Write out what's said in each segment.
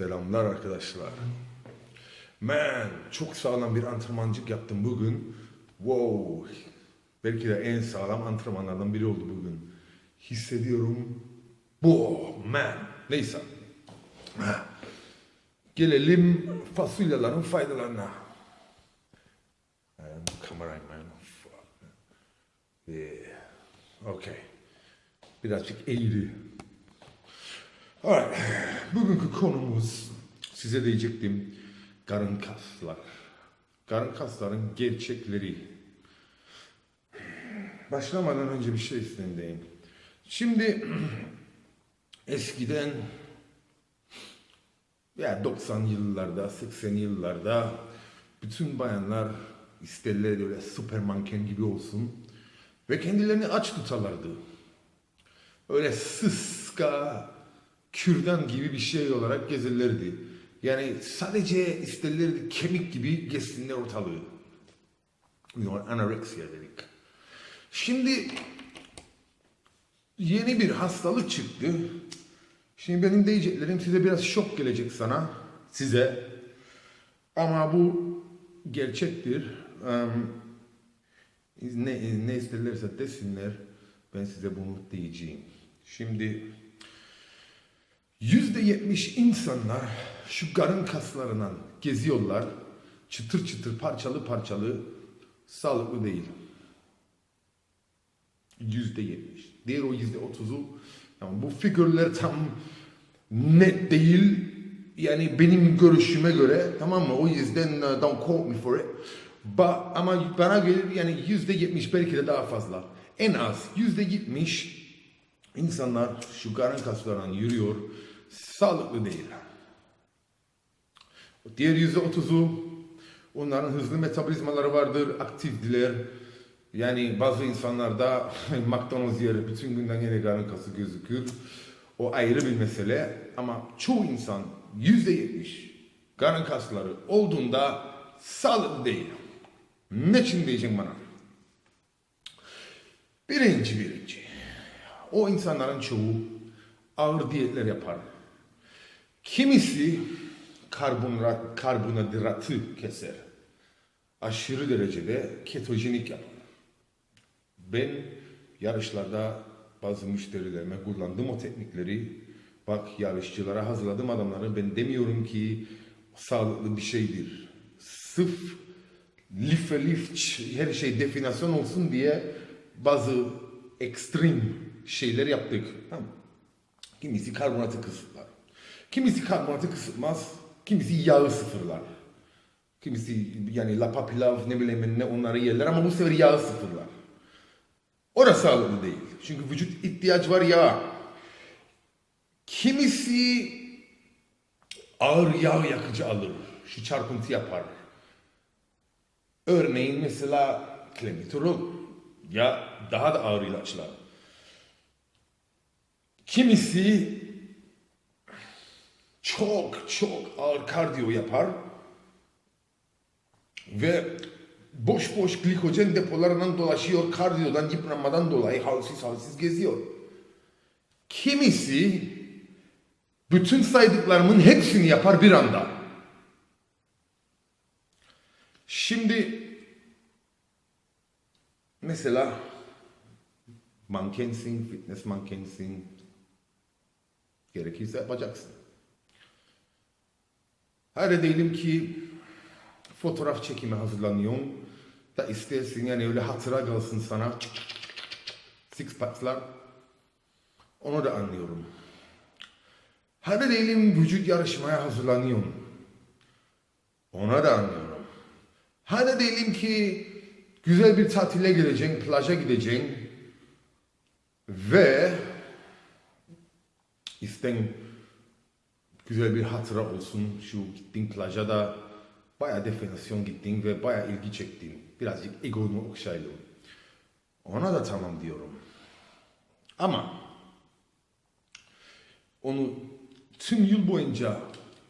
Selamlar arkadaşlar. Man, çok sağlam bir antrenmancık yaptım bugün. Wow. Belki de en sağlam antrenmanlardan biri oldu bugün. Hissediyorum. Bu man. Neyse. Gelelim fasulyelerin faydalarına. Kamerayı. Yeah. Okay. Birazcık eğri. Alright. Bugünkü konumuz size diyecektim karın kaslar. Karın kasların gerçekleri. Başlamadan önce bir şey isteyeyim. Şimdi eskiden ya 90 yıllarda, 80 yıllarda bütün bayanlar isterlerdi öyle süper manken gibi olsun ve kendilerini aç tutarlardı öyle sıska, kürdan gibi bir şey olarak gezilirdi. Yani sadece isterlerdi kemik gibi gezsinler ortalığı. Know, anoreksiya dedik. Şimdi yeni bir hastalık çıktı. Şimdi benim diyeceklerim size biraz şok gelecek sana, size. Ama bu gerçektir. Ne, ne isterlerse desinler. Ben size bunu diyeceğim. Şimdi yüzde yetmiş insanlar şu karın kaslarından geziyorlar. Çıtır çıtır parçalı parçalı sağlıklı değil. Yüzde yetmiş. Diğer o yüzde otuzu yani bu figürler tam net değil. Yani benim görüşüme göre tamam mı? O yüzden uh, don't quote me for it. Ba, ama bana gelir yani yüzde yetmiş belki de daha fazla. En az yüzde yetmiş insanlar şu karın kaslarından yürüyor. Sağlıklı değil. Diğer yüzde otuzu onların hızlı metabolizmaları vardır, aktifdiler. Yani bazı insanlarda McDonald's yer bütün günden yine karın kası gözükür. O ayrı bir mesele ama çoğu insan yüzde yetmiş karın kasları olduğunda sağlıklı değil. Ne için diyeceksin bana? Birinci birinci. O insanların çoğu ağır diyetler yapar. Kimisi karbonhidrat, karbonhidratı keser. Aşırı derecede ketojenik yapar. Ben yarışlarda bazı müşterilerime kullandığım o teknikleri bak yarışçılara hazırladım adamları ben demiyorum ki sağlıklı bir şeydir. Sırf life lif her şey definasyon olsun diye bazı ekstrem şeyler yaptık. Tamam. Kimisi karbonatı kısıtlar. Kimisi karbonatı kısıtmaz. Kimisi yağı sıfırlar. Kimisi yani lapa pilav ne bileyim ne onları yerler ama bu sefer yağı sıfırlar. Orası sağlıklı değil. Çünkü vücut ihtiyaç var yağa. Kimisi ağır yağ yakıcı alır. Şu çarpıntı yapar. Örneğin mesela klemitorol ya daha da ağır ilaçlar. Kimisi çok çok ağır kardiyo yapar ve boş boş glikojen depolarından dolaşıyor, kardiyodan, yıpranmadan dolayı halsiz halsiz geziyor. Kimisi bütün saydıklarımın hepsini yapar bir anda. Şimdi mesela mankensin, fitness mankensin, gerekirse yapacaksın. Hadi diyelim ki fotoğraf çekimi hazırlanıyorsun da istersin yani öyle hatıra kalsın sana çık çık çık çık six packs'lar onu da anlıyorum. Hadi diyelim vücut yarışmaya hazırlanıyorsun. Ona da anlıyorum. Hadi diyelim ki güzel bir tatile gideceksin, plaja gideceksin ve isten güzel bir hatıra olsun. Şu gittin plaja da bayağı definasyon gittin ve bayağı ilgi çektin. Birazcık egonu okşaydın. Ona da tamam diyorum. Ama onu tüm yıl boyunca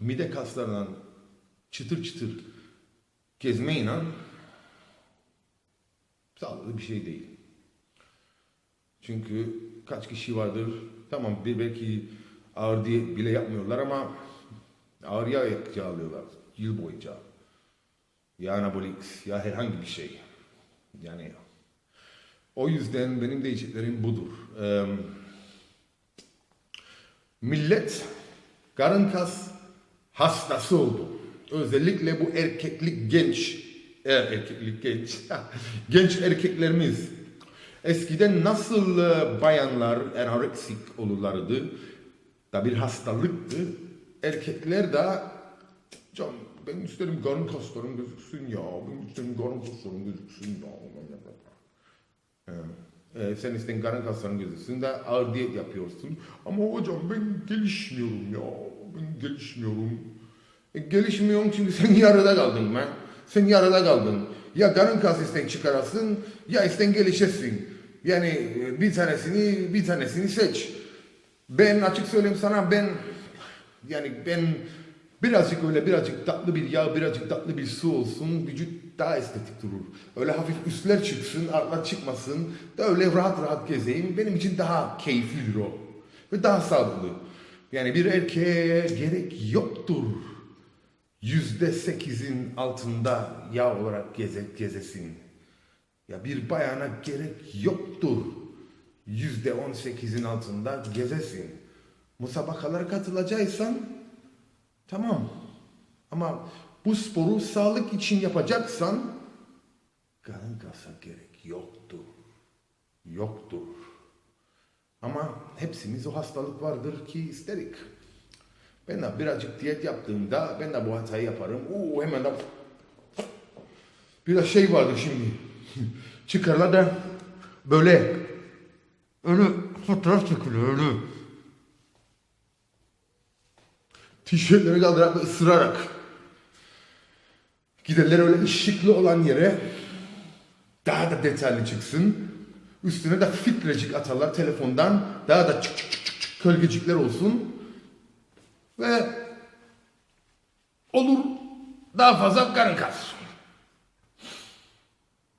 mide kaslarından çıtır çıtır gezmeyle sağlıklı bir şey değil. Çünkü kaç kişi vardır tamam bir belki ağır diye bile yapmıyorlar ama Ağır yağ yağ alıyorlar yıl boyunca. Ya anabolik ya herhangi bir şey. Yani o yüzden benim diyeceklerim budur. Eee, millet karın kas hastası oldu. Özellikle bu erkeklik genç, e, erkeklik genç, genç erkeklerimiz. Eskiden nasıl e, bayanlar anoreksik olurlardı, da bir hastalıktı. Erkekler de, can ben isterim karın kaslarım gözüksün ya, ben isterim karın kaslarım gözüksün ya. Ee, sen isten karın kasların gözüksün de ağır diyet yapıyorsun. Ama hocam ben gelişmiyorum ya. Ben gelişmiyorum. E, gelişmiyorum çünkü sen yarıda kaldın ben. Sen yarıda kaldın. Ya karın kas isten çıkarasın ya isten gelişesin. Yani e, bir tanesini bir tanesini seç. Ben açık söyleyeyim sana ben yani ben birazcık öyle birazcık tatlı bir yağ birazcık tatlı bir su olsun vücut daha estetik durur. Öyle hafif üstler çıksın altlar çıkmasın da öyle rahat rahat gezeyim benim için daha keyiflidir o. Ve daha sağlıklı. Yani bir erkeğe gerek yoktur. Yüzde sekizin altında yağ olarak geze, gezesin. Ya bir bayana gerek yoktur. Yüzde on sekizin altında gezesin. Musabakalara katılacaksan tamam. Ama bu sporu sağlık için yapacaksan karın kasa gerek yoktur. Yoktur. Ama hepsimiz o hastalık vardır ki isterik. Ben de birazcık diyet yaptığımda ben de bu hatayı yaparım. Oo hemen de biraz şey vardı şimdi. Çıkarlar da böyle öyle fotoğraf çekiliyor öyle. Tişörtleri kaldırarak ve ısırarak. Giderler öyle ışıklı olan yere daha da detaylı çıksın. Üstüne de filtrecik atarlar telefondan. Daha da çık çık çık çık çık gölgecikler olsun. Ve olur daha fazla karın kas.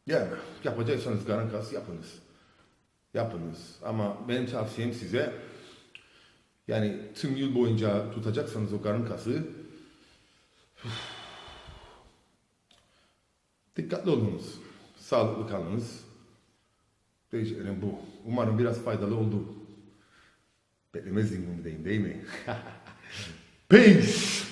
Yani yapacaksanız karın kas yapınız. Yapınız. Ama benim tavsiyem size yani tüm yıl boyunca tutacaksanız o karın kası dikkatli olunuz. Sağlıklı kalınız. Diyeceklerim bu. Umarım biraz faydalı oldu. Beklemez zihnimdeyim değil mi? Peace.